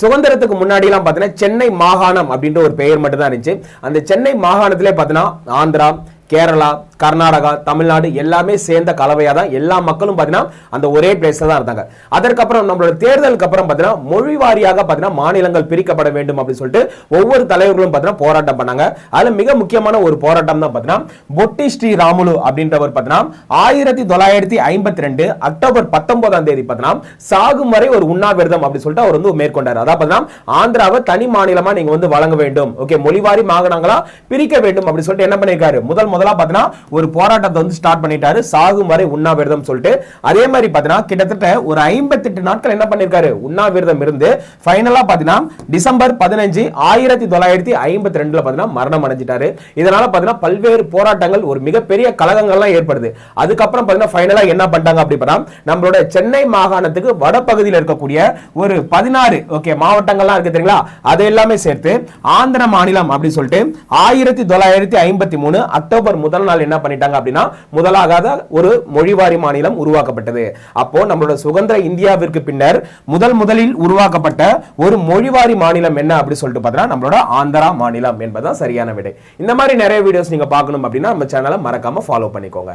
சுதந்திரத்துக்கு முன்னாடிலாம் பார்த்தீங்கன்னா சென்னை மாகாணம் அப்படின்ற ஒரு பெயர் மட்டும் தான் இருந்துச்சு. அந்த சென்னை மாகாணத்திலே பார்த்தீங்கன்னா ஆந்திரா கேரளா கர்நாடகா தமிழ்நாடு எல்லாமே சேர்ந்த கலவையாக தான் எல்லா மக்களும் பாத்தீங்கன்னா அந்த ஒரே பிளேஸில் தான் இருந்தாங்க. அதற்கப்புறம் நம்மளோட தேர்தலுக்கு அப்புறம் பாத்தீங்கன்னா மொழி வாரியாக பார்த்தீங்கன்னா மாநிலங்கள் பிரிக்கப்பட வேண்டும் அப்படின்னு சொல்லிட்டு ஒவ்வொரு தலைவர்களும் பார்த்தீங்கன்னா போராட்டம் பண்ணாங்க. அதில் மிக முக்கியமான ஒரு போராட்டம் தான் பாத்தீங்கன்னா பொட்டி ஸ்ரீ ராமுலு அப்படின்றவர் பார்த்தீங்கன்னா ஆயிரத்தி தொள்ளாயிரத்தி ஐம்பத்தி ரெண்டு அக்டோபர் பத்தொன்பதாம் தேதி பார்த்தீங்கன்னா சாகும் வரை ஒரு உண்ணாவிரதம் அப்படின்னு சொல்லிட்டு அவர் வந்து மேற்கொண்டார். அதாவது பார்த்தீங்கன்னா ஆந்திராவை தனி மாநிலமா நீங்க வந்து வழங்க வேண்டும். ஓகே மொழிவாரி மாகாணங்களா பிரிக்க வேண்டும் அப்படின்னு சொல்லிட்டு என்ன பண்ணிருக்காரு? முதல் முதலா பாத்தீங்கன்னா ஒரு போராட்டத்தை வந்து ஸ்டார்ட் பண்ணிட்டாரு. சாகும் வரை உண்ணாவிரதம் சொல்லிட்டு. அதே மாதிரி பார்த்தீங்கன்னா கிட்டத்தட்ட ஒரு ஐம்பத்தெட்டு நாட்கள் என்ன பண்ணிருக்காரு? உண்ணாவிரதம் இருந்து ஃபைனலா பார்த்தீங்கன்னா டிசம்பர் பதினஞ்சு ஆயிரத்தி தொள்ளாயிரத்தி ஐம்பத்தி ரெண்டுல பார்த்தீங்கன்னா மரணம் அடைஞ்சிட்டாரு. இதனால பார்த்தீங்கன்னா பல்வேறு போராட்டங்கள் ஒரு மிகப்பெரிய கழகங்கள்லாம் ஏற்படுது. அதுக்கப்புறம் பார்த்தீங்கன்னா ஃபைனலா என்ன பண்ணிட்டாங்க அப்படி பார்த்தா நம்மளோட சென்னை மாகாணத்துக்கு வடபகுதியில் இருக்கக்கூடிய ஒரு பதினாறு ஓகே மாவட்டங்கள்லாம் இருக்கு தெரியுங்களா? அதை எல்லாமே சேர்த்து ஆந்திர மாநிலம் அப்படி சொல்லிட்டு ஆயிரத்தி தொள்ளாயிரத்தி ஐம்பத்தி மூணு அக்டோபர் முதல் நாள் என்ன பண்ணிட்டாங்க அப்படின்னா முதலாகாத ஒரு மொழிவாரி மாநிலம் உருவாக்கப்பட்டது. அப்போ நம்மளோட சுதந்திர இந்தியாவிற்கு பின்னர் முதல் முதலில் உருவாக்கப்பட்ட ஒரு மொழிவாரி மாநிலம் என்ன அப்படி சொல்லிட்டு பார்த்தீங்கன்னா நம்மளோட ஆந்திரா மாநிலம் என்பதுதான் சரியான விடை. இந்த மாதிரி நிறைய வீடியோஸ் நீங்க பார்க்கணும் அப்படின்னா நம்ம சேனலை மறக்காம ஃபாலோ பண்ணிக்கோங்க.